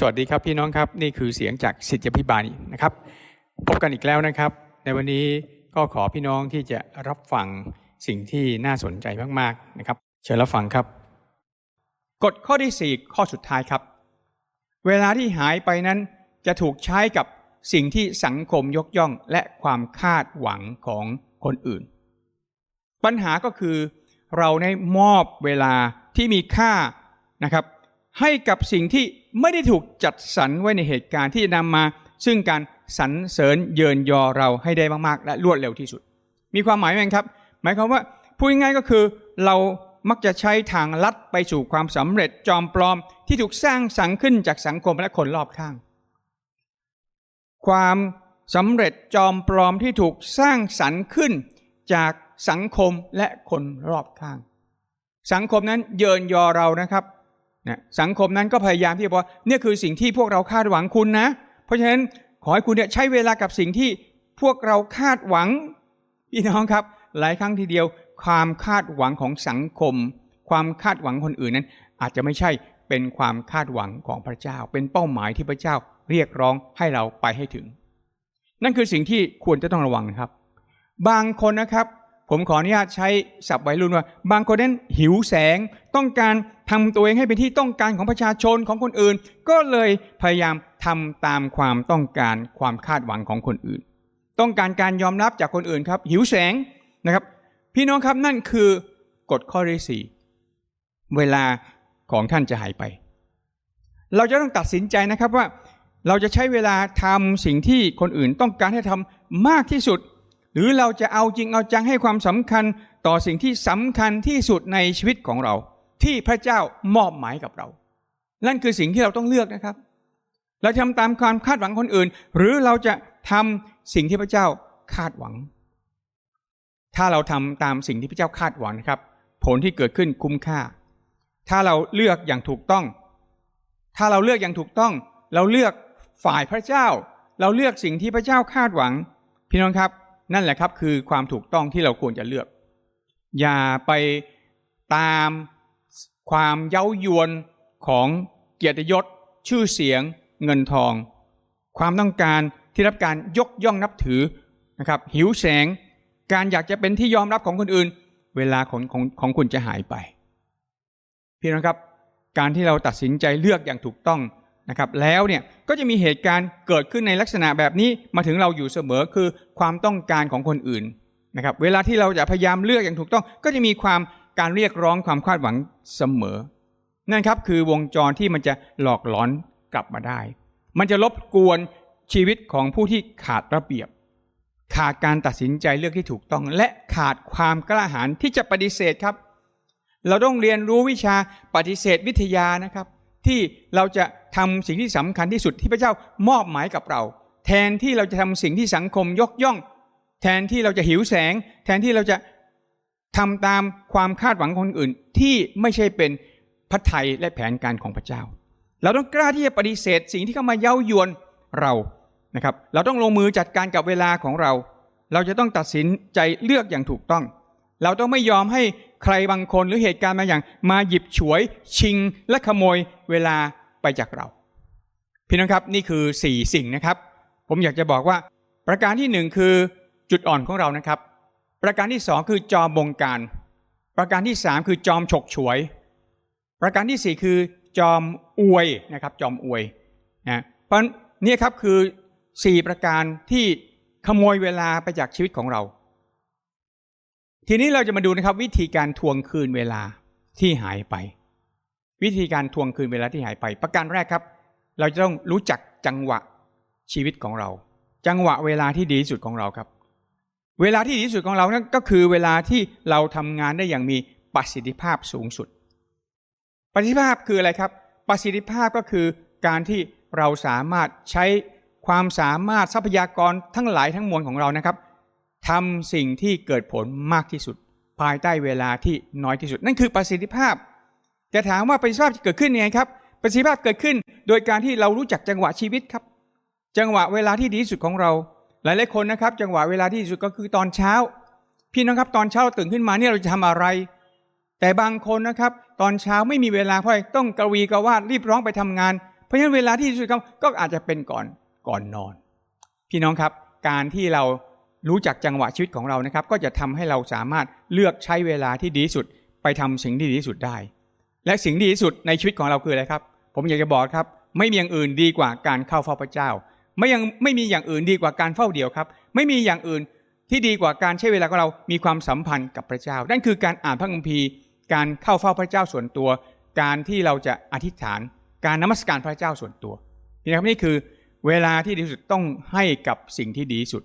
สวัสดีครับพี่น้องครับนี่คือเสียงจากสิทธิพิบาลนะครับ พบกันอีกแล้วนะครับ ในวันนี้ก็ขอพี่น้องที่จะรับฟังสิ่งที่น่าสนใจมากๆนะครับ เชิญรับฟังครับ กฎข้อที่ 4 ข้อสุดท้ายครับ เวลาที่หายไปนั้นจะถูกใช้กับสิ่งที่สังคมยกย่องและความคาดหวังของคนอื่น ปัญหาก็คือเราได้มอบเวลาที่มีค่านะครับ ให้กับสิ่งที่ ไม่ได้ถูกจัดสรรไว้ในเหตุการณ์ที่จะนำมา ซึ่งการสรรเสริญเยินยอเราให้ได้มากๆ และรวดเร็วที่สุด มีความหมายไหมครับ หมายความว่าพูดง่ายๆก็คือเรามักจะใช้ทางลัดไปสู่ความสำเร็จจอมปลอมที่ถูกสร้างสรรค์ขึ้นจากสังคมและคนรอบข้าง ความสำเร็จจอมปลอมที่ถูกสร้างสรรค์ขึ้นจากสังคมและคนรอบข้าง สังคมนั้นเยินยอเรานะครับ นะสังคมนั้นก็พยายามที่จะบอกเนี่ยคือสิ่งที่พวกเราคาดหวังคุณนะ เพราะฉะนั้นขอให้คุณเนี่ยใช้เวลากับสิ่งที่พวกเราคาดหวังพี่น้องครับ หลายครั้งทีเดียว ความคาดหวังของสังคม ความคาดหวังคนอื่นนั้น อาจจะไม่ใช่เป็นความคาดหวังของพระเจ้า เป็นเป้าหมายที่พระเจ้าเรียกร้องให้เราไปให้ถึง นั่นคือสิ่งที่ควรจะต้องระวังครับ บางคนนะครับ ผมขออนุญาตใช้ศัพท์วัยรุ่นว่า บางคนนั้นหิวแสงต้องการทำตัวเองให้เป็นที่ต้องการของประชาชนของคนอื่น ก็เลยพยายามทำตามความต้องการความคาดหวังของคนอื่น ต้องการการยอมรับจากคนอื่นครับ หิวแสงนะครับ พี่น้องครับนั่นคือกฎข้อที่สี่เวลาของท่านจะหายไป เราจะต้องตัดสินใจนะครับว่า เราจะใช้เวลาทำสิ่งที่คนอื่นต้องการให้ทำมากที่สุด รือเราจะเอาจริงเอาจังให้ความสำคัญต่อสิ่งที่สำคัญที่สุดในชีวิตของเรา ที่พระเจ้ามอบหมายกับเรา นั่นคือสิ่งที่เราต้องเลือกนะครับ เราทำตามความคาดหวังคนอื่น หรือเราจะทำสิ่งที่พระเจ้าคาดหวัง ถ้าเราทำตามสิ่งที่พระเจ้าคาดหวังนะครับ ผลที่เกิดขึ้นคุ้มค่า ถ้าเราเลือกอย่างถูกต้อง ถ้าเราเลือกอย่างถูกต้อง เราเลือกฝ่ายพระเจ้า เราเลือกสิ่งที่พระเจ้าคาดหวัง พี่น้องครับ นั่นแหละครับคือความถูกต้องที่เราควรจะเลือก อย่าไปตามความเย้ายวนของเกียรติยศ ชื่อเสียง เงินทอง ความต้องการที่รับการยกย่องนับถือนะครับหิวแสงการอยากจะเป็นที่ยอมรับของคนอื่น เวลาของของของคุณจะหายไป พี่น้องครับ การที่เราตัดสินใจเลือกอย่างถูกต้อง นะครับแล้วเนี่ยก็จะมีเหตุการณ์เกิดขึ้นในลักษณะแบบนี้มาถึงเราอยู่เสมอคือความต้องการของคนอื่นนะครับเวลาที่เราจะพยายามเลือกอย่างถูกต้อง ก็จะมีความการเรียกร้องความคาดหวังเสมอ นั่นครับคือวงจรที่มันจะหลอกหลอนกลับมาได้ มันจะรบกวนชีวิตของผู้ที่ขาดระเบียบ ขาดการตัดสินใจเลือกที่ถูกต้อง และขาดความกล้าหาญที่จะปฏิเสธครับ เราต้องเรียนรู้วิชาปฏิเสธวิทยานะครับ ที่เราจะ ทำสิ่งที่สำคัญที่สุดที่พระเจ้ามอบหมายกับเรา แทนที่เราจะทำสิ่งที่สังคมยกย่อง แทนที่เราจะหิวแสง แทนที่เราจะทำตามความคาดหวังคนอื่นที่ไม่ใช่เป็นพระทัยและแผนการของพระเจ้า เราต้องกล้าที่จะปฏิเสธ สิ่งที่เข้ามาเย้ายวนเรานะครับ เราต้องลงมือจัดการกับเวลาของเรา เราจะต้องตัดสินใจเลือกอย่างถูกต้อง เราต้องไม่ยอมให้ใครบางคนหรือเหตุการณ์บางอย่าง มาหยิบฉวย ชิง และขโมยเวลา ไปจากเรา พี่น้องครับนี่คือ 4 สิ่งนะครับ ผมอยากจะบอกว่า ประการที่หนึ่งคือจุดอ่อนของเรานะครับ ประการที่สองคือจอมบงการ ประการที่สามคือจอมฉกฉวย ประการที่สี่คือจอมอวยนะครับ จอมอวยนะเพราะนี่ครับคือสี่ประการที่ขโมยเวลาไปจากชีวิตของเรา ทีนี้เราจะมาดูนะครับวิธีการทวงคืนเวลาที่หายไป วิธีการทวงคืนเวลาที่หายไป ประการแรกครับ เราจะต้องรู้จักจังหวะชีวิตของเรา จังหวะเวลาที่ดีที่สุดของเราครับ เวลาที่ดีที่สุดของเรานั่นก็คือเวลาที่เราทำงานได้อย่างมีประสิทธิภาพสูงสุด ประสิทธิภาพคืออะไรครับ ประสิทธิภาพก็คือการที่เราสามารถใช้ความสามารถทรัพยากรทั้งหลายทั้งมวลของเรานะครับทำสิ่งที่เกิดผลมากที่สุด ภายใต้เวลาที่น้อยที่สุด นั่นคือประสิทธิภาพ แต่ถามว่าประสิทธิภาพจะเกิดขึ้นยังไงครับประสิทธิภาพเกิดขึ้น โดยการที่เรารู้จักจังหวะชีวิตครับ จังหวะเวลาที่ดีที่สุดของเรา หลายๆคนนะครับ จังหวะเวลาที่ดีที่สุดก็คือตอนเช้า พี่น้องครับตอนเช้าเราตื่นขึ้นมาเนี่ยเราจะทำอะไร แต่บางคนนะครับ ตอนเช้าไม่มีเวลาเพราะต้องกระวีกระวาดรีบร้องไปทำงาน เพราะฉะนั้นเวลาที่ดีที่สุดครับก็อาจจะเป็นก่อนก่อนนอน พี่น้องครับ การที่เรารู้จักจังหวะชีวิตของเรานะครับ ก็จะทำให้เราสามารถเลือกใช้เวลาที่ดีที่สุด ไปทำสิ่งที่ดีที่สุดได้ และสิ่งดีที่สุดในชีวิตของเราคืออะไรครับ ผมอยากจะบอกครับ ไม่มีอย่างอื่นดีกว่าการเข้าเฝ้าพระเจ้า ไม่ยังไม่มีอย่างอื่นดีกว่าการเฝ้าเดี่ยวครับ ไม่มีอย่างอื่นที่ดีกว่าการใช้เวลาของเรามีความสัมพันธ์กับพระเจ้า นั่นคือการอ่านพระคัมภีร์ การเข้าเฝ้าพระเจ้าส่วนตัว การที่เราจะอธิษฐาน การนมัสการพระเจ้าส่วนตัวนี่ครับนี่คือเวลาที่ดีที่สุดต้องให้กับสิ่งที่ดีที่สุด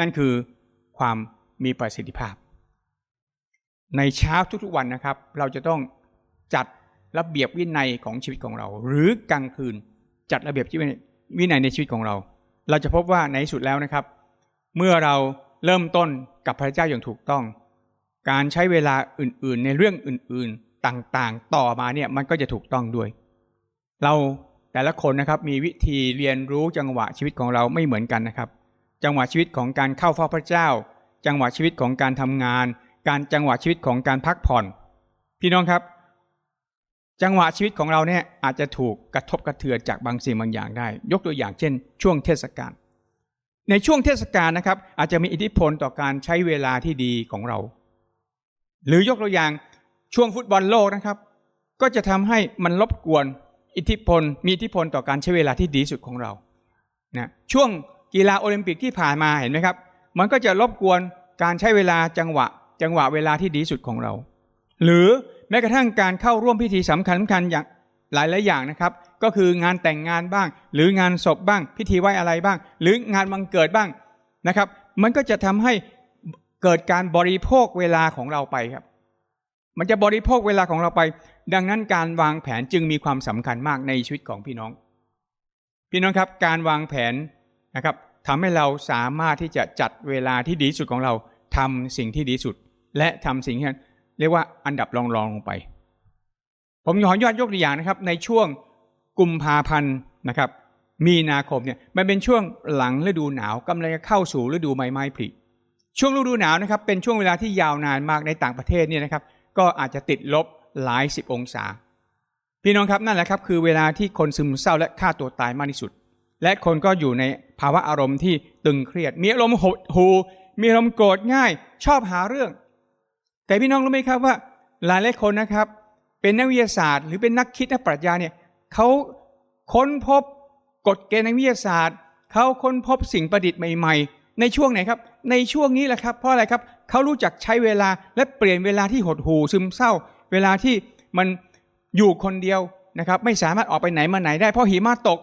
นั่นคือความมีประสิทธิภาพ ในเช้าทุกๆวันนะครับ เราจะต้อง จัดระเบียบวินัยของชีวิตของเรา หรือกลางคืนจัดระเบียบวินัยในชีวิตของเรา เราจะพบว่าในสุดแล้วนะครับ เมื่อเราเริ่มต้นกับพระเจ้าอย่างถูกต้อง การใช้เวลาอื่นๆ ในเรื่องอื่นๆต่างๆ ต่อมาเนี่ยมันก็จะถูกต้องด้วย เราแต่ละคนนะครับมีวิธีเรียนรู้จังหวะชีวิตของเราไม่เหมือนกันนะครับ จังหวะชีวิตของการเข้าเฝ้าพระเจ้า จังหวะชีวิตของการทำงาน การจังหวะชีวิตของการพักผ่อน พี่น้องครับ จังหวะชีวิตของเราเนี่ยอาจจะถูกกระทบกระเทือนจากบางสิ่งบางอย่างได้ ยกตัวอย่างเช่น ช่วงเทศกาลในช่วงเทศกาลนะครับ อาจจะมีอิทธิพลต่อการใช้เวลาที่ดีของเรา หรือยกตัวอย่างช่วงฟุตบอลโลกนะครับ ก็จะทำให้มันรบกวนอิทธิพล มีอิทธิพลต่อการใช้เวลาที่ดีสุดของเรานะช่วงกีฬาโอลิมปิกที่ผ่านมาเห็นไหมครับ มันก็จะรบกวนการใช้เวลาจังหวะ จังหวะเวลาที่ดีสุดของเรา หรือ แม้กระทั่งการเข้าร่วมพิธีสำคัญสำคัญอย่างหลายหลายอย่างนะครับ ก็คืองานแต่งงานบ้าง หรืองานศพบ้าง พิธีไหว้อะไรบ้าง หรืองานบังเกิดบ้างนะครับ มันก็จะทำให้เกิดการบริโภคเวลาของเราไปครับ มันจะบริโภคเวลาของเราไป ดังนั้นการวางแผนจึงมีความสำคัญมากในชีวิตของพี่น้อง พี่น้องครับการวางแผนนะครับทำให้เราสามารถที่จะจัดเวลาที่ดีสุดของเราทำสิ่งที่ดีสุด และทำสิ่งที่ เรียกว่าอันดับรองๆลงไป ผมขอยอดยกตัวอย่างนะครับ ในช่วงกุมภาพันธ์นะครับ มีนาคมเนี่ยมันเป็นช่วงหลังฤดูหนาวกำลังจะเข้าสู่ฤดูใบไม้ผลิช่วงฤดูหนาวนะครับเป็นช่วงเวลาที่ยาวนานมากในต่างประเทศเนี่ยนะครับ ก็อาจจะติดลบหลายสิบองศา พี่น้องครับนั่นแหละครับคือเวลาที่คนซึมเศร้าและฆ่าตัวตายมากที่สุด และคนก็อยู่ในภาวะอารมณ์ที่ตึงเครียด มีอารมณ์หดหูมีอารมณ์โกรธง่าย ชอบหาเรื่อง แต่พี่น้องรู้ไหมครับว่าหลายหลายคนนะครับ เป็นนักวิทยาศาสตร์ หรือเป็นนักคิดนักปรัชญาเนี่ยเขาค้นพบกฎเกณฑ์ทางวิทยาศาสตร์เขาค้นพบสิ่งประดิษฐ์ใหม่ ๆ ในช่วงไหนครับ ในช่วงนี้แหละครับเพราะอะไรครับเขารู้จักใช้เวลาและเปลี่ยนเวลาที่หดหู่ซึมเศร้า เวลาที่มันอยู่คนเดียวนะครับไม่สามารถออกไปไหนมาไหนได้เพราะหิมะตก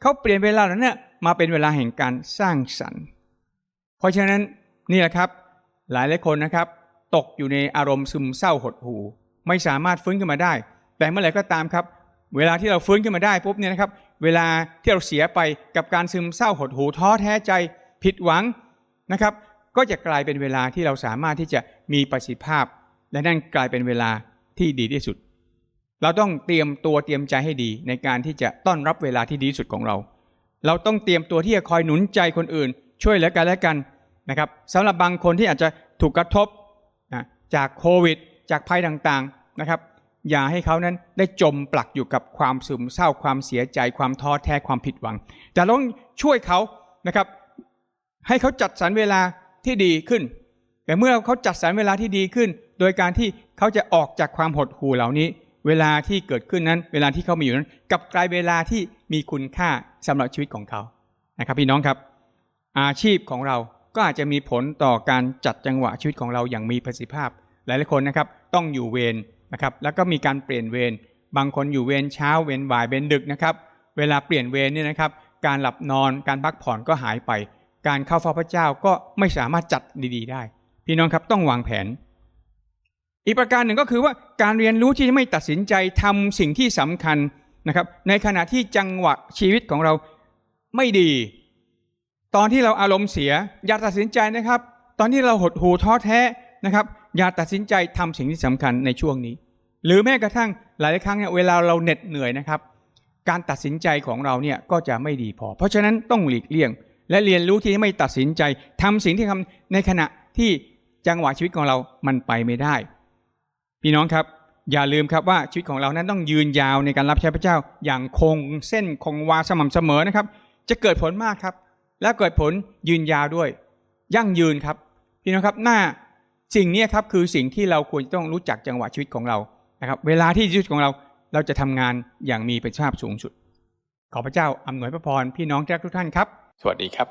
เขาเปลี่ยนเวลานั้นเนี่ยมาเป็นเวลาแห่งการสร้างสรรค์ เพราะฉะนั้นนี่แหละครับหลายหลายคนนะครับ ตกอยู่ในอารมณ์ซึมเศร้าหดหู่ไม่สามารถฟื้นขึ้นมาได้ แต่เมื่อไหร่ก็ตามครับ เวลาที่เราฟื้นขึ้นมาได้ปุ๊บเนี่ยนะครับ เวลาที่เราเสียไปกับการซึมเศร้าหดหู่ท้อแท้ใจผิดหวังนะครับ ก็จะกลายเป็นเวลาที่เราสามารถที่จะมีประสิทธิภาพ และนั่นกลายเป็นเวลาที่ดีที่สุด เราต้องเตรียมตัวเตรียมใจให้ดีในการที่จะต้อนรับเวลาที่ดีที่สุดของเรา เราต้องเตรียมตัวที่จะคอยหนุนใจคนอื่น ช่วยเหลือกันและกันนะครับสำหรับบางคนที่อาจจะถูกกระทบ จากโควิด จากภัยต่างๆนะครับ อย่าให้เขานั้นได้จมปลักอยู่กับความซึมเศร้าความเสียใจความท้อแท้ความผิดหวัง แต่เราต้องช่วยเขานะครับ ให้เขาจัดสรรเวลาที่ดีขึ้น แต่เมื่อเขาจัดสรรเวลาที่ดีขึ้น โดยการที่เขาจะออกจากความหดหู่เหล่านี้ เวลาที่เกิดขึ้นนั้น เวลาที่เขามีอยู่นั้นกับกลายเวลาที่มีคุณค่าสำหรับชีวิตของเขานะครับพี่น้องครับ อาชีพของเรา ก็อาจจะมีผลต่อการจัดจังหวะชีวิตของเราอย่างมีประสิทธิภาพ หลายๆคนนะครับต้องอยู่เวรนะครับแล้วก็มีการเปลี่ยนเวรบางคนอยู่เวรเช้าเวรบ่ายเวรดึกนะครับเวลาเปลี่ยนเวรเนี่ยนะครับการหลับนอนการพักผ่อนก็หายไป การเข้าเฝ้าพระเจ้าก็ไม่สามารถจัดดีๆ ได้ พี่น้องครับต้องวางแผน อีกประการหนึ่งก็คือว่าการเรียนรู้ที่จะไม่ตัดสินใจทำสิ่งที่สำคัญนะครับในขณะที่จังหวะชีวิตของเราไม่ดี ตอนที่เราอารมณ์เสีย อย่าตัดสินใจนะครับ ตอนที่เราหดหู่ท้อแท้นะครับ อย่าตัดสินใจทำสิ่งที่สำคัญในช่วงนี้ หรือแม้กระทั่งหลายครั้งเนี่ยเวลาเราเหน็ดเหนื่อยนะครับ การตัดสินใจของเราเนี่ยก็จะไม่ดีพอ เพราะฉะนั้นต้องหลีกเลี่ยง และเรียนรู้ที่จะไม่ตัดสินใจทำสิ่งที่ทำในขณะที่จังหวะชีวิตของเรามันไปไม่ได้ พี่น้องครับอย่าลืมครับว่าชีวิตของเรานั้นต้องยืนยาวในการรับใช้พระเจ้าอย่างคงเส้นคงวาสม่ำเสมอนะครับ จะเกิดผลมากครับ และเกิดผลยืนยาวด้วย ยั่งยืนครับพี่น้องครับหน้าสิ่งนี้ครับคือสิ่งที่เราควรจะต้องรู้จักจังหวะชีวิตของเรานะครับ เวลาที่ชีวิตของเราเราจะทำงานอย่างมีประสิทธิภาพสูงสุด ขอพระเจ้าอำนวยพระพรพี่น้องทุกท่านครับ สวัสดีครับ